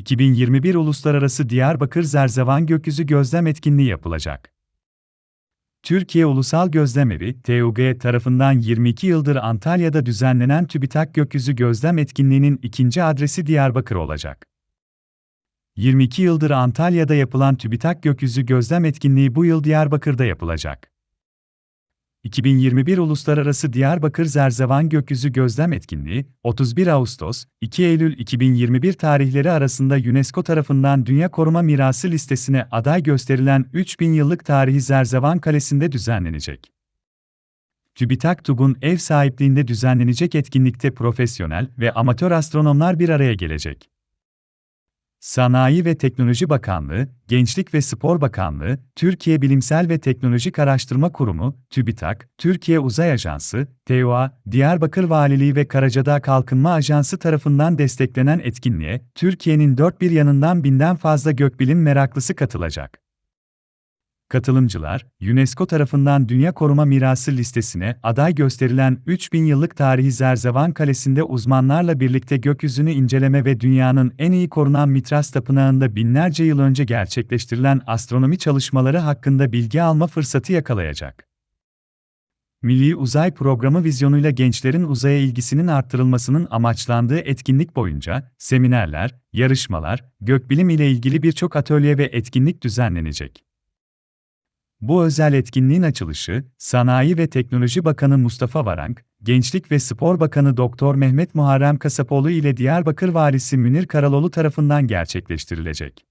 2021 Uluslararası Diyarbakır Zerzevan Gökyüzü Gözlem Etkinliği yapılacak. Türkiye Ulusal Gözlemevi, TUG tarafından 22 yıldır Antalya'da düzenlenen TÜBİTAK Gökyüzü Gözlem Etkinliği'nin ikinci adresi Diyarbakır olacak. 22 yıldır Antalya'da yapılan TÜBİTAK Gökyüzü Gözlem Etkinliği bu yıl Diyarbakır'da yapılacak. 2021 Uluslararası Diyarbakır Zerzevan Gökyüzü Gözlem Etkinliği, 31 Ağustos, 2 Eylül 2021 tarihleri arasında UNESCO tarafından Dünya Koruma Mirası listesine aday gösterilen 3000 yıllık tarihi Zerzevan Kalesi'nde düzenlenecek. TÜBİTAK TUG'un ev sahipliğinde düzenlenecek etkinlikte profesyonel ve amatör astronomlar bir araya gelecek. Sanayi ve Teknoloji Bakanlığı, Gençlik ve Spor Bakanlığı, Türkiye Bilimsel ve Teknolojik Araştırma Kurumu, TÜBİTAK, Türkiye Uzay Ajansı, TUA, Diyarbakır Valiliği ve Karacadağ Kalkınma Ajansı tarafından desteklenen etkinliğe, Türkiye'nin dört bir yanından binden fazla gökbilim meraklısı katılacak. Katılımcılar, UNESCO tarafından Dünya Koruma Mirası listesine aday gösterilen 3000 yıllık tarihi Zerzevan Kalesi'nde uzmanlarla birlikte gökyüzünü inceleme ve dünyanın en iyi korunan Mitras Tapınağı'nda binlerce yıl önce gerçekleştirilen astronomi çalışmaları hakkında bilgi alma fırsatı yakalayacak. Milli Uzay Programı vizyonuyla gençlerin uzaya ilgisinin arttırılmasının amaçlandığı etkinlik boyunca seminerler, yarışmalar, gökbilim ile ilgili birçok atölye ve etkinlik düzenlenecek. Bu özel etkinliğin açılışı, Sanayi ve Teknoloji Bakanı Mustafa Varank, Gençlik ve Spor Bakanı Doktor Mehmet Muharrem Kasapoğlu ile Diyarbakır Valisi Münir Karaloğlu tarafından gerçekleştirilecek.